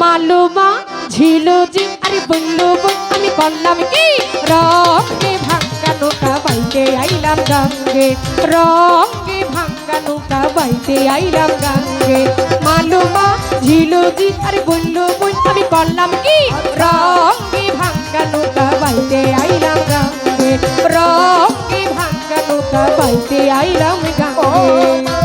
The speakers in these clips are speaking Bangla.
মালুমা ঝিলুজি আরে বললু আমি বললাম কি? রঙে ভাঙ্গা নৌকা বাইতে আইলাম গঙ্গে। রঙে ভাঙ্গা নৌকা বাইতে আইলাম গঙ্গে। মালুমা ঝিলুজি আরে বললু আমি বললাম কি? রঙে ভাঙ্গা নৌকা বাইতে আইলাম গঙ্গে। রঙে ভাঙ্গা নৌকা বাইতে আইলাম গঙ্গে।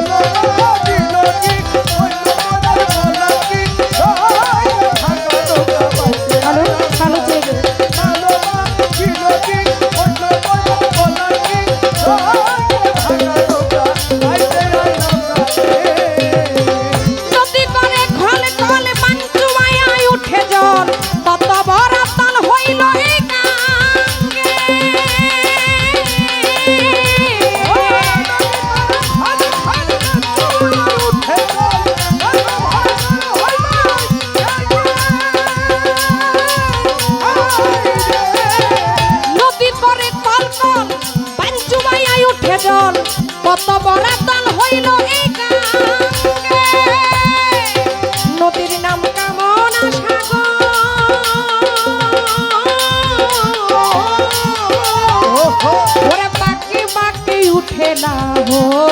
না হো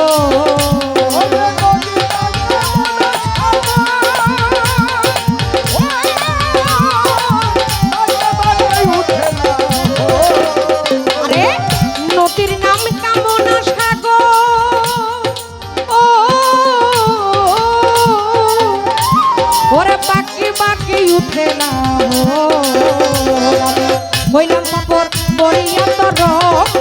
উঠে না হইলাম পাপর বড়িয়া তো রক্ত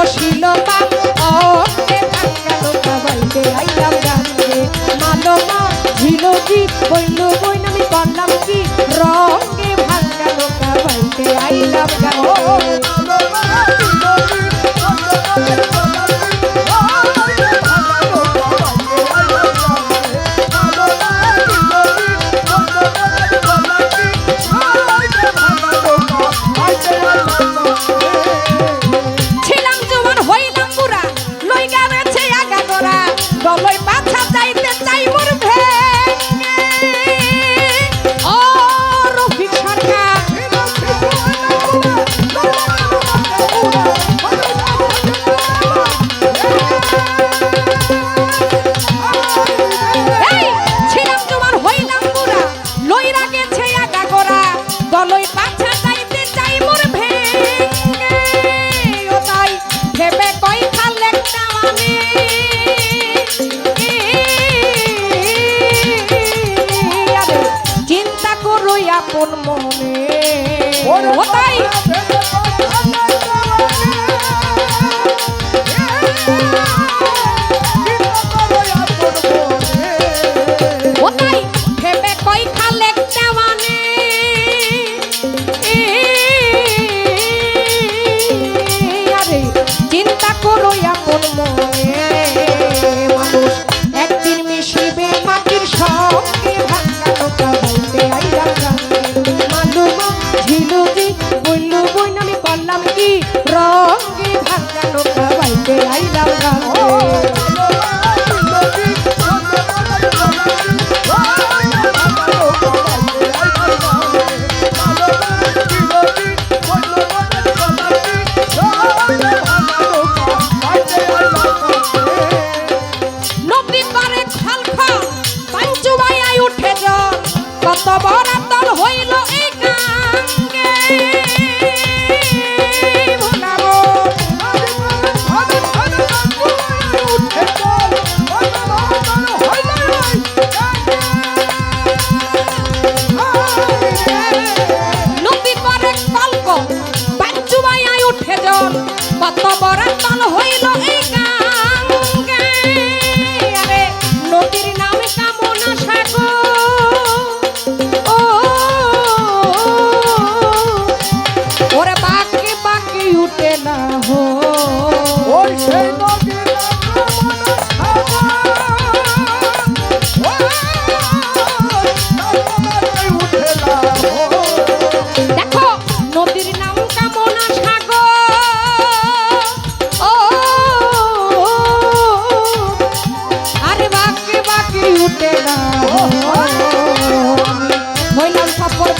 অশ্লীলতা অন্যে থাকালো কাবাইতে আইলাম গানে মালমা ঝিলকি আমি করলাম কি? র দেখা যাইতে চাইব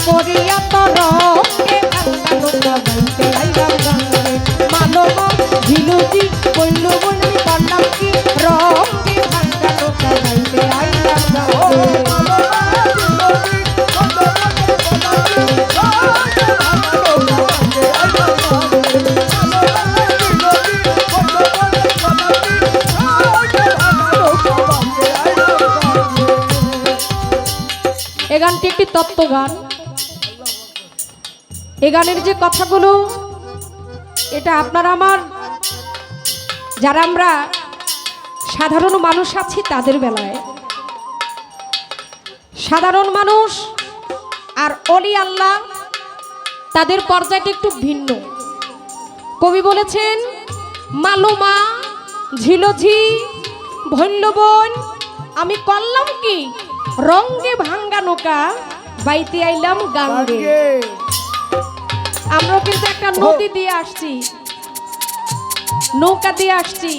কাপড় পরিয়া তো রঙে ভাঙ্গা নৌকা বাইতে আইলাম গাঙ্গে মানবা ঝিলুজি কইল কি রঙে একটি তত্ত্ব গান এ গানের যে কথাগুলো, এটা আপনারা আমার। যারা আমরা সাধারণ মানুষ আছি তাদের বেলায়। সাধারণ মানুষ আর অলি আল্লাহ, তাদের পর্যায়টা একটু ভিন্ন। কবি বলেছেন, মালুমা, ঝিলঝি ভৈল্যবন আমি করলাম কি? রঙ্গে ভাঙ্গা নৌকা, বাইতে আইলাম গাঙ্গে। আমরাও কিন্তু একটা নদী দিয়ে আসছি। নৌকা দিয়ে আসছি।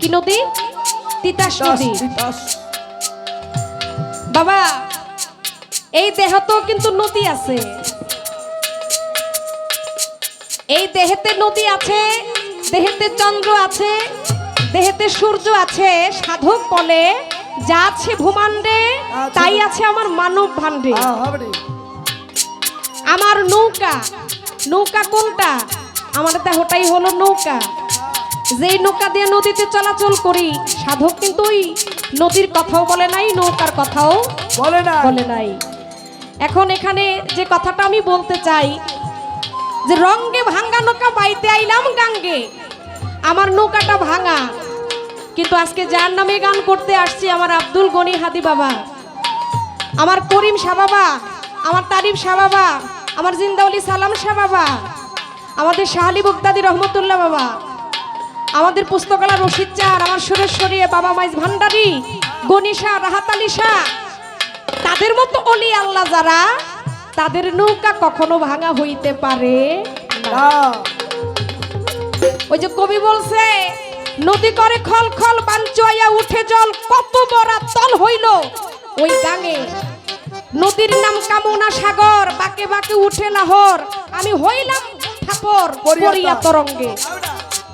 কি নদী? তিতাস নদী। বাবা এই দেহতেও কিন্তু নদী আছে। এই দেহেতে নদী আছে দেহেতে চন্দ্র আছে দেহেতে সূর্য আছে সাধক বলে যা আছে ভূমান্ডে তাই আছে আমার মানব ভাণ্ডে। আমার নৌকা। নৌকা কোনটা? আমার দেহটাই হলো নৌকা। যেই নৌকা দিয়ে নদীতে চলাচল করি সাধক কিন্তু ওই নদীর কথাও বলে নাই নৌকার কথাও বলে না বলে নাই। এখন এখানে যে কথাটা আমি বলতে চাই যে রঙ্গে ভাঙ্গা নৌকা বাইতে আইলাম গাঙ্গে। আমার নৌকাটা ভাঙা। কিন্তু আজকে যার নামে গান করতে আসছি আমার আব্দুল গনি হাদি বাবা। আমার করিম শাহ বাবা আমার তারিফ শাহ বাবা। আমার জিন্দাউলি সালাম শাহ বাবা, আমাদের শাহালি বুকদাদি রহমতুল্লাহ বাবা, আমাদের পুস্তকালা রশিদ চার আমার সুরেশ্বরী বাবা মাইজ ভান্ডারি গনিশা রাহাত আলী শাহ। তাদের মতো অলি আল্লাহ যারা, তাদের নৌকা কখনো ভাঙা হইতে পারে ওই যে কবি বলছে, নদী করে খল খল বাঞ্চয়া, উঠে জল কত বড় তল হইল, ওই গাঙে নদীর নাম কামনা সাগর বাকে বাকে উঠে লাহর। আমি হইলাম পরিয়া পরিয়া তরঙ্গে।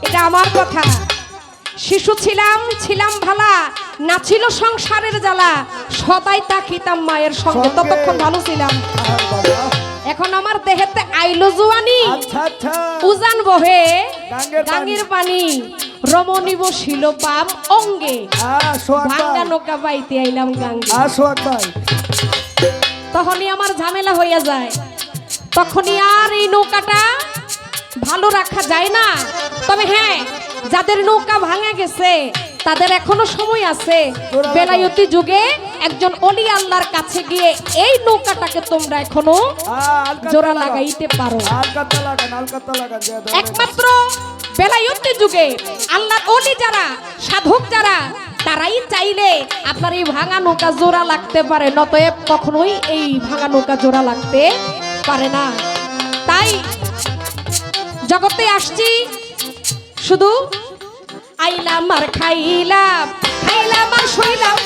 এটা আমার কথা। শিশু ছিলাম ছিলাম ভালা না ছিল সংসারের জ্বালা। সদাই তাকিতাম মায়ের সঙ্গে। ততক্ষণ ভালো ছিলাম। এখন আমার দেহেতে আইলো জুয়ানি। আচ্ছা আচ্ছা। উজান বহে গাঙ্গের গাঙ্গের পানি। রমণী বসিল পাম অঙ্গে। ভাঙ্গা নৌকা বাইতে আইলাম গাঙ্গে। তখনই আমার ঝামেলা হইয়া যায়। তখনই আর এই নৌকাটা ভালো রাখা যায় না। তবে হ্যাঁ যাদের নৌকা ভাঙা গেছে তাদের এখনও সময় আছে। বেলায়তি যুগে একজন অলি আল্লাহর কাছে গিয়ে এই নৌকাটাকে তোমরা এখনও জোড়া লাগাইতে পারো। একমাত্র বেলায়তি যুগে আল্লাহর অলি যারা সাধক যারা তারাই চাইলে আপনার এই ভাঙা নৌকা জোড়া লাগতে পারে, নতএব কখনোই এই ভাঙা নৌকা জোড়া লাগতে পারে না। তাই জগতে আসছি, শুধু আইলাম আর খাইলাম খাইলাম আর শুইলাম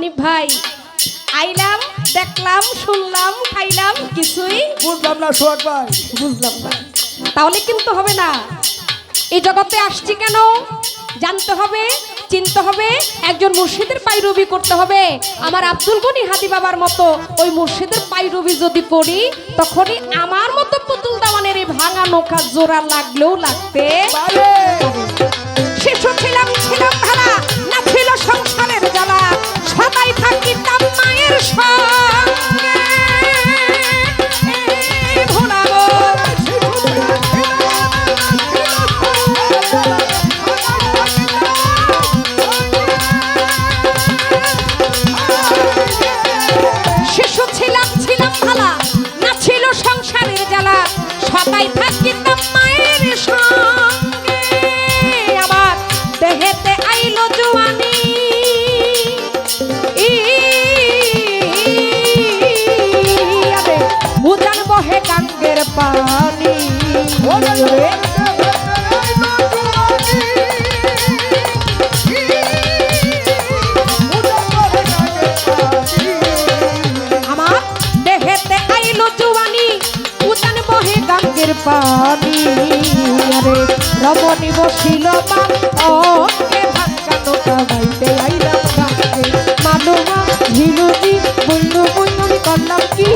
হানিফ ভাই। আইলাম দেখলাম শুনলাম খাইলাম কিছুই বুঝলাম না সোহাগ ভাই। বুঝলাম না। তাহলে কিন্তু হবে না। এই জগতে আসছি কেন? জানতে হবে চিনতে হবে একজন মুর্শিদের পাইরবি করতে হবে। আমার আব্দুল গনি হাদি বাবার মতো ওই মুর্শিদের পাইরবি যদি করি তখনই আমার মতো পুতুল দামানের এই ভাঙা নৌকা জোড়া লাগলেও লাগতে ছিল অঙ্কে ভাঙ্গা নৌকা গাইতে আইলাম গাছে মানুষ হিনুজি বুল্লু করলাম কি